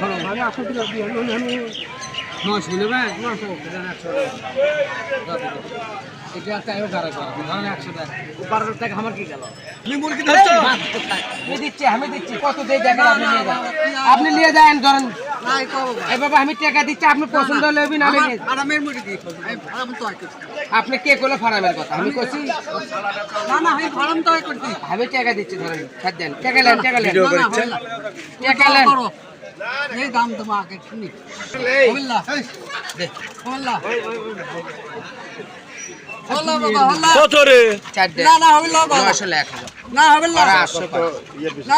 আটশো টাকা আমি আটশো টাকা নশো নেবে এটা একটা এবার গাড়া করা ধরেন একশো টাকা। বারো টাকা আমার কি গেল? তুমি মুরগি ধরছো আমি দিচ্ছি আমি দিচ্ছি কত দিয়ে দেখেন আপনি নিয়ে যান। আপনি নিয়ে যান ধরেন। আমি টাকা দিচ্ছি আপনি পছন্দ হলে আমি আপনি কে করলে? ফার্মের কথা। আমি করছি না না আমি টাকা দিচ্ছি ধরেন টাকা লেন টাকা লেন টাকা লেন। এই দাম তোমাকে শুনি হল্লা দে। না না দেন না না হবে না না না হল্লা না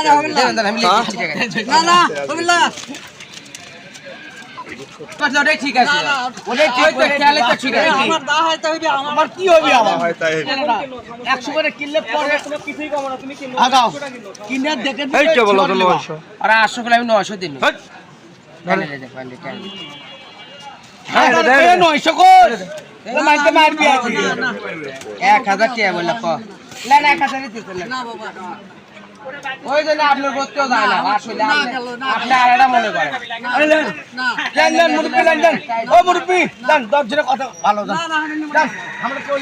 না না হল্লা কথা ওটাই ঠিক আছে না, না, ওটাই ঠিক তো খেয়ালে তো ঠিক আছে আমার দা হইতে হইবে আমার কি হবে আমার একশো করে কিনলে পরে কোনো কিছুই কম না তুমি কিনো আগাও কিনে দেখে আর আটশো করে আমি নয়শো দিন নয়শো কর মাইতে মারবি আজকে এক হাজার টাকা বললে ক না না এক হাজারই দিতে না বাবা ওই জন্য আপনার করতেও যায় না আসলে আপনি- আর এটা মনে করেন মুরব্বি দেন ও মুরব্বি দেন দশ জনের কথা ভালো না। আমরা কেউ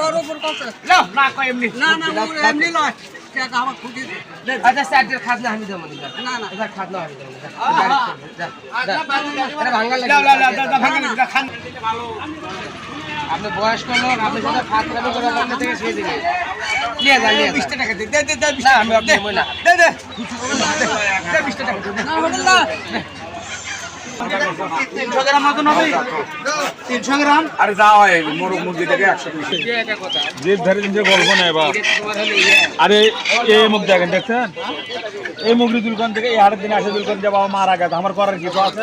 ওর উপর কত না না কই এমনি না না এমনি লয় আমার খুঁজে দে আচ্ছা স্যারদের খাজনা আমি দেবো না না না এটা খাজনা আমি দেবো না এটা ভাঙা লাগে আপনি বয়স্ক লোক আপনি যদি ফাতরামি করে আপনার থেকে ছেড়ে দিবেন নিয়ে যান নিয়ে বিশ টাকা দে দে দে না আমি আপনি নেব না দে দে আরে যা হয় মুরগি থেকে একশো জিপ ধরে যে গল্প নেই বা তোমার হলে আরে এই মুখ দেখেন দেখছেন? এই মুগরি দুলকান থেকে এই হাটের দিন আসে দুলকান যে বাবা মারা গেছে। আমার করার কিছু আছে?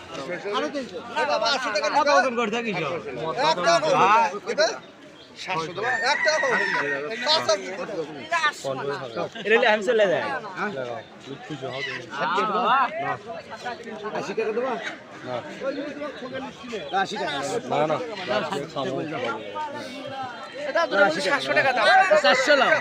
সাতশো টাকা দাও। চারশো লাও